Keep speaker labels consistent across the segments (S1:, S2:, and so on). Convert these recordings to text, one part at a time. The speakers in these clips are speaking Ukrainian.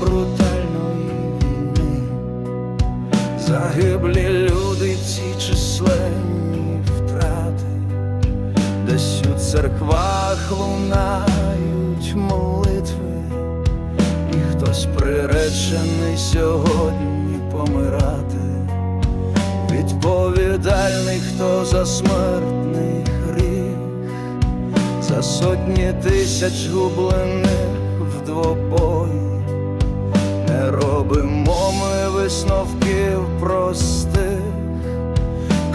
S1: брутальної війни. Загиблі люди, ці численні втрати, десь у церквах лунають молитви, і хтось приречений сьогодні помирати. Відповідальний, хто за смертний гріх, за сотні тисяч гублених двобої. Не робимо ми висновків простих,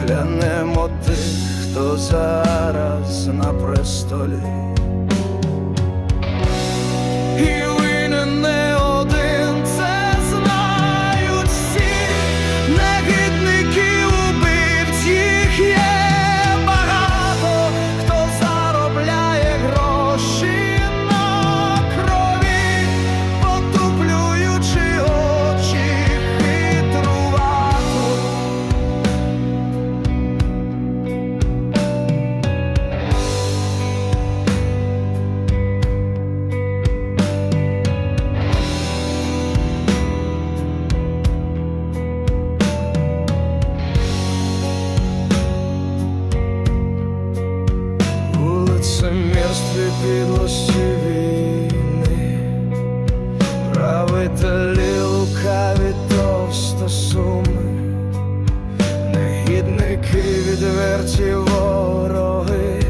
S1: клянемо тих, хто зараз на престолі. Лицемірстві війни, правителі лукаві товстосуми, негідники відверті вороги,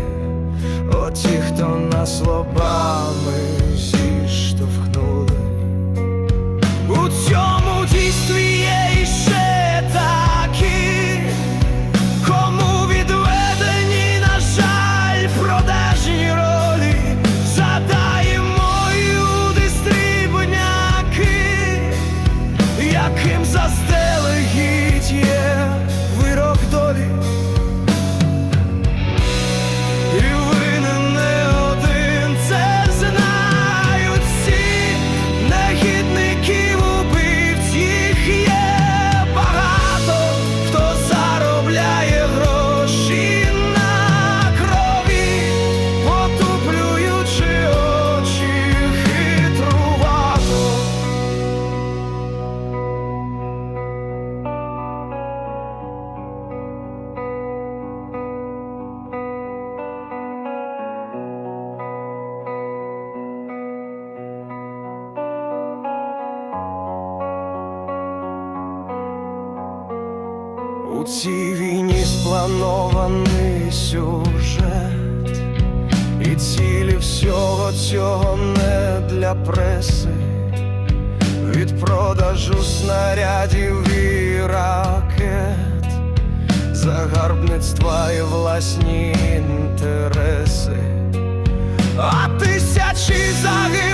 S1: оті, хто нас лобами У цій війні спланований сюжет, і цілі всього цього не для преси, від продажу снарядів і ракет, загарбництва і власні інтереси, а тисячі загиблих